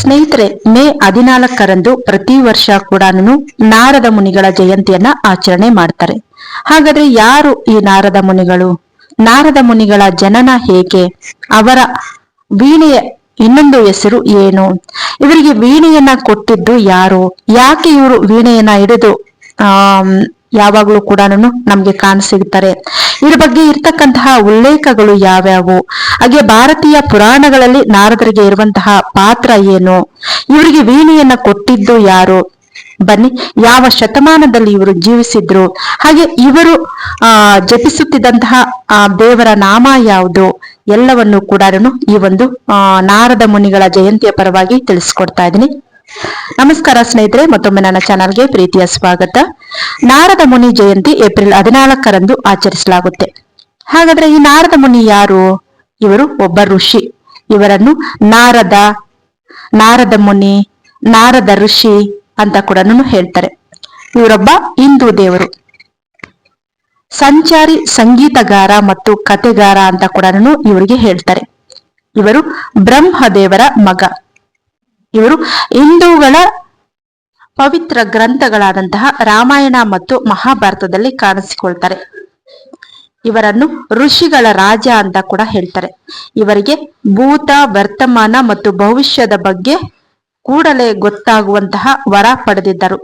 ಸ್ನೇಹಿತರೆ, ಮೇ ಹದಿನಾಲ್ಕರಂದು ಪ್ರತಿ ವರ್ಷ ಕೂಡ ನಾರದ ಮುನಿಗಳ ಜಯಂತಿಯನ್ನ ಆಚರಣೆ ಮಾಡ್ತಾರೆ. ಹಾಗಾದ್ರೆ ಯಾರು ಈ ನಾರದ ಮುನಿಗಳು? ನಾರದ ಮುನಿಗಳ ಜನನ ಹೇಗೆ? ಅವರ ವೀಣೆಯ ಇನ್ನೊಂದು ಹೆಸರು ಏನು? ಇವರಿಗೆ ವೀಣೆಯನ್ನ ಕೊಟ್ಟಿದ್ದು ಯಾರು? ಯಾಕೆ ಇವರು ವೀಣೆಯನ್ನ ಹಿಡಿದು ಆ ಯಾವಾಗಲೂ ಕೂಡ ನಮ್ಗೆ ಕಾಣಸಿಗ್ತಾರೆ ಇದ್ರ ಬಗ್ಗೆ ಇರ್ತಕ್ಕಂತಹ ಉಲ್ಲೇಖಗಳು ಯಾವ್ಯಾವು? ಹಾಗೆ ಭಾರತೀಯ ಪುರಾಣಗಳಲ್ಲಿ ನಾರದರಿಗೆ ಇರುವಂತಹ ಪಾತ್ರ ಏನು? ಇವರಿಗೆ ವೀಣೆಯನ್ನ ಕೊಟ್ಟಿದ್ದು ಯಾರು? ಬನ್ನಿ, ಯಾವ ಶತಮಾನದಲ್ಲಿ ಇವರು ಜೀವಿಸಿದ್ರು? ಹಾಗೆ ಇವರು, ಆ, ಜಪಿಸುತ್ತಿದ್ದಂತಹ ದೇವರ ನಾಮ ಯಾವುದು? ಎಲ್ಲವನ್ನು ಕೂಡ ಈ ಒಂದು ನಾರದ ಮುನಿಗಳ ಜಯಂತಿಯ ಪರವಾಗಿ ತಿಳಿಸ್ಕೊಡ್ತಾ ಇದ್ದೀನಿ. ನಮಸ್ಕಾರ ಸ್ನೇಹಿತರೆ, ಮತ್ತೊಮ್ಮೆ ನನ್ನ ಚಾನಲ್ಗೆ ಪ್ರೀತಿಯ ಸ್ವಾಗತ. ನಾರದ ಮುನಿ ಜಯಂತಿ ಏಪ್ರಿಲ್ ಹದಿನಾಲ್ಕರಂದು ಆಚರಿಸಲಾಗುತ್ತೆ. ಹಾಗಾದ್ರೆ ಈ ನಾರದ ಮುನಿ ಯಾರು? ಇವರು ಒಬ್ಬ ಋಷಿ. ಇವರನ್ನು ನಾರದ ನಾರದ ಮುನಿ, ನಾರದ ಋಷಿ ಅಂತ ಕೂಡ ಹೇಳ್ತಾರೆ. ಇವರೊಬ್ಬ ಹಿಂದೂ ದೇವರು. ಸಂಚಾರಿ ಸಂಗೀತಗಾರ ಮತ್ತು ಕತೆಗಾರ ಅಂತ ಕೂಡ ಇವರಿಗೆ ಹೇಳ್ತಾರೆ. ಇವರು ಬ್ರಹ್ಮ ದೇವರ ಮಗ. ಇವರು ಹಿಂದೂಗಳ ಪವಿತ್ರ ಗ್ರಂಥಗಳಾದಂತಹ ರಾಮಾಯಣ ಮತ್ತು ಮಹಾಭಾರತದಲ್ಲಿ ಕಾಣಿಸಿಕೊಳ್ತಾರೆ. ಇವರನ್ನು ಋಷಿಗಳ ರಾಜ ಅಂತ ಕೂಡ ಹೇಳ್ತಾರೆ. ಇವರಿಗೆ ಭೂತ, ವರ್ತಮಾನ ಮತ್ತು ಭವಿಷ್ಯದ ಬಗ್ಗೆ ಕೂಡಲೇ ಗೊತ್ತಾಗುವಂತಹ ವರ ಪಡೆದಿದ್ದರು.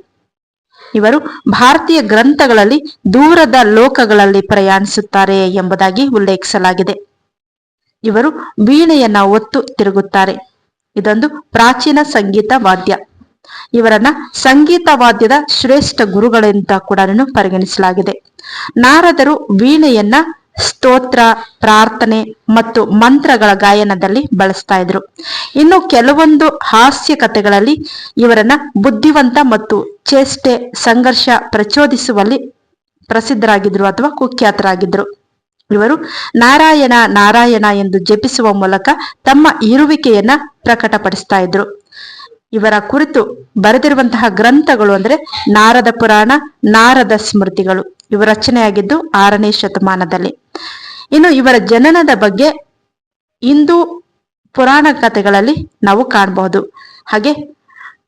ಇವರು ಭಾರತೀಯ ಗ್ರಂಥಗಳಲ್ಲಿ ದೂರದ ಲೋಕಗಳಲ್ಲಿ ಪ್ರಯಾಣಿಸುತ್ತಾರೆ ಎಂಬುದಾಗಿ ಉಲ್ಲೇಖಿಸಲಾಗಿದೆ. ಇವರು ವೀಣೆಯನ್ನ ಒತ್ತು ತಿರುಗುತ್ತಾರೆ. ಇದೊಂದು ಪ್ರಾಚೀನ ಸಂಗೀತ ವಾದ್ಯ. ಇವರನ್ನ ಸಂಗೀತ ವಾದ್ಯದ ಶ್ರೇಷ್ಠ ಗುರುಗಳಿಂದ ಕೂಡ ಪರಿಗಣಿಸಲಾಗಿದೆ. ನಾರದರು ವೀಣೆಯನ್ನ ಸ್ತೋತ್ರ, ಪ್ರಾರ್ಥನೆ ಮತ್ತು ಮಂತ್ರಗಳ ಗಾಯನದಲ್ಲಿ ಬಳಸ್ತಾ ಇದ್ರು. ಇನ್ನು ಕೆಲವೊಂದು ಹಾಸ್ಯ ಕಥೆಗಳಲ್ಲಿ ಇವರನ್ನ ಬುದ್ಧಿವಂತ ಮತ್ತು ಚೇಷ್ಟೆ, ಸಂಘರ್ಷ ಪ್ರಚೋದಿಸುವಲ್ಲಿ ಪ್ರಸಿದ್ಧರಾಗಿದ್ರು ಅಥವಾ ಕುಖ್ಯಾತರಾಗಿದ್ರು. ಇವರು ನಾರಾಯಣ ನಾರಾಯಣ ಎಂದು ಜಪಿಸುವ ಮೂಲಕ ತಮ್ಮ ಇರುವಿಕೆಯನ್ನ ಪ್ರಕಟಪಡಿಸ್ತಾ ಇದ್ರು. ಇವರ ಕುರಿತು ಬರೆದಿರುವಂತಹ ಗ್ರಂಥಗಳು ಅಂದ್ರೆ ನಾರದ ಪುರಾಣ, ನಾರದ ಸ್ಮೃತಿಗಳು. ಇವರ ರಚನೆಯಾಗಿದ್ದು ಆರನೇ ಶತಮಾನದಲ್ಲಿ. ಇನ್ನು ಇವರ ಜನನದ ಬಗ್ಗೆ ಹಿಂದೂ ಪುರಾಣ ಕಥೆಗಳಲ್ಲಿ ನಾವು ಕಾಣಬಹುದು. ಹಾಗೆ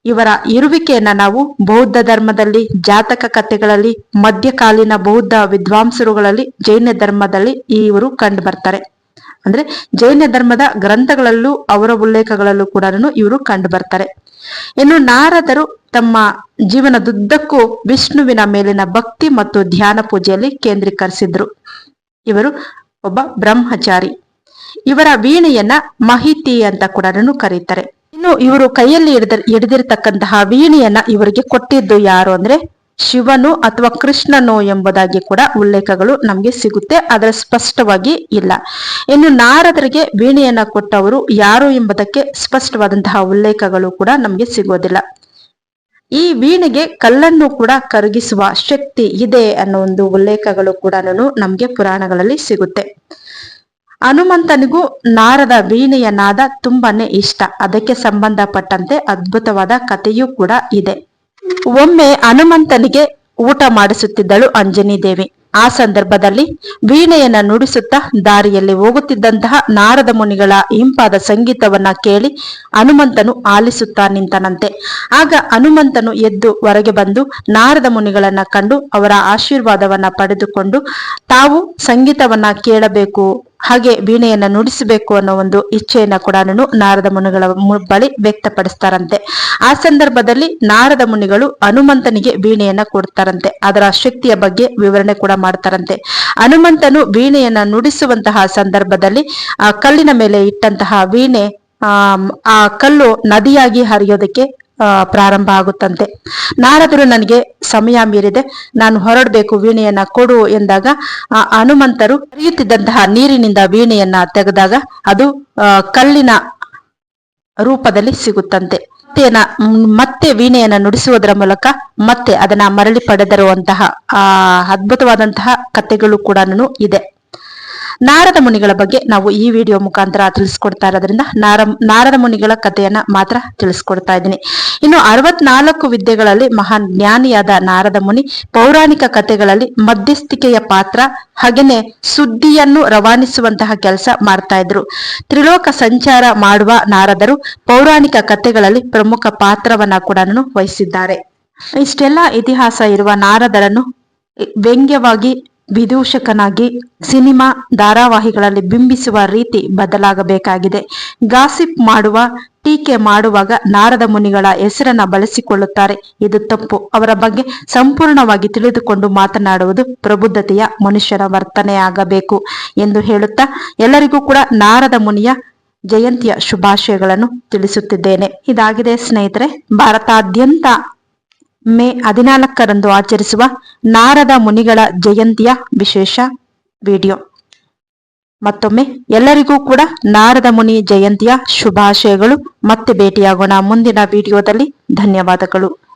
ಇವರ ಇರುವಿಕೆಯನ್ನ ನಾವು ಬೌದ್ಧ ಧರ್ಮದಲ್ಲಿ, ಜಾತಕ ಕಥೆಗಳಲ್ಲಿ, ಮಧ್ಯಕಾಲೀನ ಬೌದ್ಧ ವಿದ್ವಾಂಸರುಗಳಲ್ಲಿ, ಜೈನ ಧರ್ಮದಲ್ಲಿ ಇವರು ಕಂಡು ಬರ್ತಾರೆ ಅಂದ್ರೆ ಜೈನ ಧರ್ಮದ ಗ್ರಂಥಗಳಲ್ಲೂ, ಅವರ ಉಲ್ಲೇಖಗಳಲ್ಲೂ ಕೂಡ ಇವರು ಕಂಡು ಬರ್ತಾರೆ ಇನ್ನು ನಾರದರು ತಮ್ಮ ಜೀವನದುದ್ದಕ್ಕೂ ವಿಷ್ಣುವಿನ ಮೇಲಿನ ಭಕ್ತಿ ಮತ್ತು ಧ್ಯಾನ ಪೂಜೆಯಲ್ಲಿ ಕೇಂದ್ರೀಕರಿಸಿದ್ರು. ಇವರು ಒಬ್ಬ ಬ್ರಹ್ಮಚಾರಿ. ಇವರ ವೀಣೆಯನ್ನ ಮಹಿತಿ ಅಂತ ಕೂಡ ಕರೀತಾರೆ. ಇನ್ನು ಇವರು ಕೈಯಲ್ಲಿ ಹಿಡಿದ, ಹಿಡಿದಿರ್ತಕ್ಕಂತಹ ವೀಣೆಯನ್ನ ಇವರಿಗೆ ಕೊಟ್ಟಿದ್ದು ಯಾರು ಅಂದ್ರೆ ಶಿವನು ಅಥವಾ ಕೃಷ್ಣನು ಎಂಬುದಾಗಿ ಕೂಡ ಉಲ್ಲೇಖಗಳು ನಮಗೆ ಸಿಗುತ್ತೆ ಅದರ ಸ್ಪಷ್ಟವಾಗಿ ಇಲ್ಲ. ಇನ್ನು ನಾರದರಿಗೆ ವೀಣೆಯನ್ನ ಕೊಟ್ಟವರು ಯಾರು ಎಂಬುದಕ್ಕೆ ಸ್ಪಷ್ಟವಾದಂತಹ ಉಲ್ಲೇಖಗಳು ಕೂಡ ನಮಗೆ ಸಿಗೋದಿಲ್ಲ. ಈ ವೀಣೆಗೆ ಕಲ್ಲನ್ನು ಕೂಡ ಕರಗಿಸುವ ಶಕ್ತಿ ಇದೆ ಅನ್ನೋ ಒಂದು ಉಲ್ಲೇಖಗಳು ಕೂಡ ನಮ್ಗೆ ಪುರಾಣಗಳಲ್ಲಿ ಸಿಗುತ್ತೆ. ಹನುಮಂತನಿಗೂ ನಾರದ ವೀಣೆಯ ನಾದ ತುಂಬಾನೇ ಇಷ್ಟ. ಅದಕ್ಕೆ ಸಂಬಂಧಪಟ್ಟಂತೆ ಅದ್ಭುತವಾದ ಕಥೆಯೂ ಕೂಡ ಇದೆ. ಒಮ್ಮೆ ಹನುಮಂತನಿಗೆ ಊಟ ಮಾಡಿಸುತ್ತಿದ್ದಳು ಅಂಜನಿ ದೇವಿ. ಆ ಸಂದರ್ಭದಲ್ಲಿ ವೀಣೆಯನ್ನ ನುಡಿಸುತ್ತಾ ದಾರಿಯಲ್ಲಿ ಹೋಗುತ್ತಿದ್ದಂತಹ ನಾರದ ಮುನಿಗಳ ಇಂಪಾದ ಸಂಗೀತವನ್ನ ಕೇಳಿ ಹನುಮಂತನು ಆಲಿಸುತ್ತಾ ನಿಂತನಂತೆ. ಆಗ ಹನುಮಂತನು ಎದ್ದು ಹೊರಗೆ ಬಂದು ನಾರದ ಮುನಿಗಳನ್ನ ಕಂಡು ಅವರ ಆಶೀರ್ವಾದವನ್ನ ಪಡೆದುಕೊಂಡು ತಾವು ಸಂಗೀತವನ್ನ ಕೇಳಬೇಕು ಹಾಗೆ ವೀಣೆಯನ್ನ ನುಡಿಸಬೇಕು ಅನ್ನೋ ಒಂದು ಇಚ್ಛೆಯನ್ನ ಕೂಡ ನಾರದ ಮುನಿಗಳ ಬಳಿ ವ್ಯಕ್ತಪಡಿಸ್ತಾರಂತೆ. ಆ ಸಂದರ್ಭದಲ್ಲಿ ನಾರದ ಮುನಿಗಳು ಹನುಮಂತನಿಗೆ ವೀಣೆಯನ್ನ ಕೊಡ್ತಾರಂತೆ. ಅದರ ಶಕ್ತಿಯ ಬಗ್ಗೆ ವಿವರಣೆ ಕೂಡ ಮಾಡ್ತಾರಂತೆ. ಹನುಮಂತನು ವೀಣೆಯನ್ನ ನುಡಿಸುವಂತಹ ಸಂದರ್ಭದಲ್ಲಿ, ಆ ಕಲ್ಲಿನ ಮೇಲೆ ಇಟ್ಟಂತಹ ವೀಣೆ ಆ ಕಲ್ಲು ನದಿಯಾಗಿ ಹರಿಯೋದಕ್ಕೆ ಪ್ರಾರಂಭ ಆಗುತ್ತಂತೆ. ನಾರದರು ನನಗೆ ಸಮಯ ಮೀರಿದೆ, ನಾನು ಹೊರಡಬೇಕು, ವೀಣೆಯನ್ನ ಕೊಡು ಎಂದಾಗ ಹನುಮಂತರು ಹರಿಯುತ್ತಿದ್ದಂತಹ ನೀರಿನಿಂದ ವೀಣೆಯನ್ನ ತೆಗೆದಾಗ ಅದು ಕಲ್ಲಿನ ರೂಪದಲ್ಲಿ ಸಿಗುತ್ತಂತೆ. ಮತ್ತೆ ವೀಣೆಯನ್ನ ನುಡಿಸುವುದರ ಮೂಲಕ ಮತ್ತೆ ಅದನ್ನ ಮರಳಿ ಪಡೆದಿರುವಂತಹ, ಆ, ಅದ್ಭುತವಾದಂತಹ ಕಥೆಗಳು ಕೂಡ ಇದೆ. ನಾರದ ಮುನಿಗಳ ಬಗ್ಗೆ ನಾವು ಈ ವಿಡಿಯೋ ಮುಖಾಂತರ ತಿಳಿಸ್ಕೊಡ್ತಾ ಇರೋದ್ರಿಂದ ನಾರ ನಾರದ ಮುನಿಗಳ ಕಥೆಯನ್ನ ಮಾತ್ರ ತಿಳಿಸ್ಕೊಡ್ತಾ ಇದ್ದೀನಿ. ಇನ್ನು ಅರವತ್ನಾಲ್ಕು ವಿದ್ಯೆಗಳಲ್ಲಿ ಮಹಾನ್ ಜ್ಞಾನಿಯಾದ ನಾರದ ಮುನಿ ಪೌರಾಣಿಕ ಕಥೆಗಳಲ್ಲಿ ಮಧ್ಯಸ್ಥಿಕೆಯ ಪಾತ್ರ, ಹಾಗೇನೆ ಸುದ್ದಿಯನ್ನು ರವಾನಿಸುವಂತಹ ಕೆಲಸ ಮಾಡ್ತಾ ಇದ್ರು. ತ್ರಿಲೋಕ ಸಂಚಾರ ಮಾಡುವ ನಾರದರು ಪೌರಾಣಿಕ ಕಥೆಗಳಲ್ಲಿ ಪ್ರಮುಖ ಪಾತ್ರವನ್ನ ಕೂಡ ವಹಿಸಿದ್ದಾರೆ. ಇಷ್ಟೆಲ್ಲ ಇತಿಹಾಸ ಇರುವ ನಾರದರನ್ನು ವ್ಯಂಗ್ಯವಾಗಿ ವಿದೂಷಕನಾಗಿ ಸಿನಿಮಾ ಧಾರಾವಾಹಿಗಳಲ್ಲಿ ಬಿಂಬಿಸುವ ರೀತಿ ಬದಲಾಗಬೇಕಾಗಿದೆ. ಗಾಸಿಪ್ ಮಾಡುವ, ಟೀಕೆ ಮಾಡುವಾಗ ನಾರದ ಮುನಿಗಳ ಹೆಸರನ್ನ ಬಳಸಿಕೊಳ್ಳುತ್ತಾರೆ. ಇದು ತಪ್ಪು. ಅವರ ಬಗ್ಗೆ ಸಂಪೂರ್ಣವಾಗಿ ತಿಳಿದುಕೊಂಡು ಮಾತನಾಡುವುದು ಪ್ರಬುದ್ಧತೆಯ ಮನುಷ್ಯರ ವರ್ತನೆಯಾಗಬೇಕು ಎಂದು ಹೇಳುತ್ತಾ ಎಲ್ಲರಿಗೂ ಕೂಡ ನಾರದ ಮುನಿಯ ಜಯಂತಿಯ ಶುಭಾಶಯಗಳನ್ನು ತಿಳಿಸುತ್ತಿದ್ದೇನೆ. ಇದಾಗಿದೆ ಸ್ನೇಹಿತರೆ, ಭಾರತಾದ್ಯಂತ ಮೇ ಹದಿನಾಲ್ಕರಂದು ಆಚರಿಸುವ ನಾರದ ಮುನಿಗಳ ಜಯಂತಿಯ ವಿಶೇಷ ವಿಡಿಯೋ. ಮತ್ತೊಮ್ಮೆ ಎಲ್ಲರಿಗೂ ಕೂಡ ನಾರದ ಮುನಿ ಜಯಂತಿಯ ಶುಭಾಶಯಗಳು. ಮತ್ತೆ ಭೇಟಿಯಾಗೋಣ ಮುಂದಿನ ವಿಡಿಯೋದಲ್ಲಿ. ಧನ್ಯವಾದಗಳು.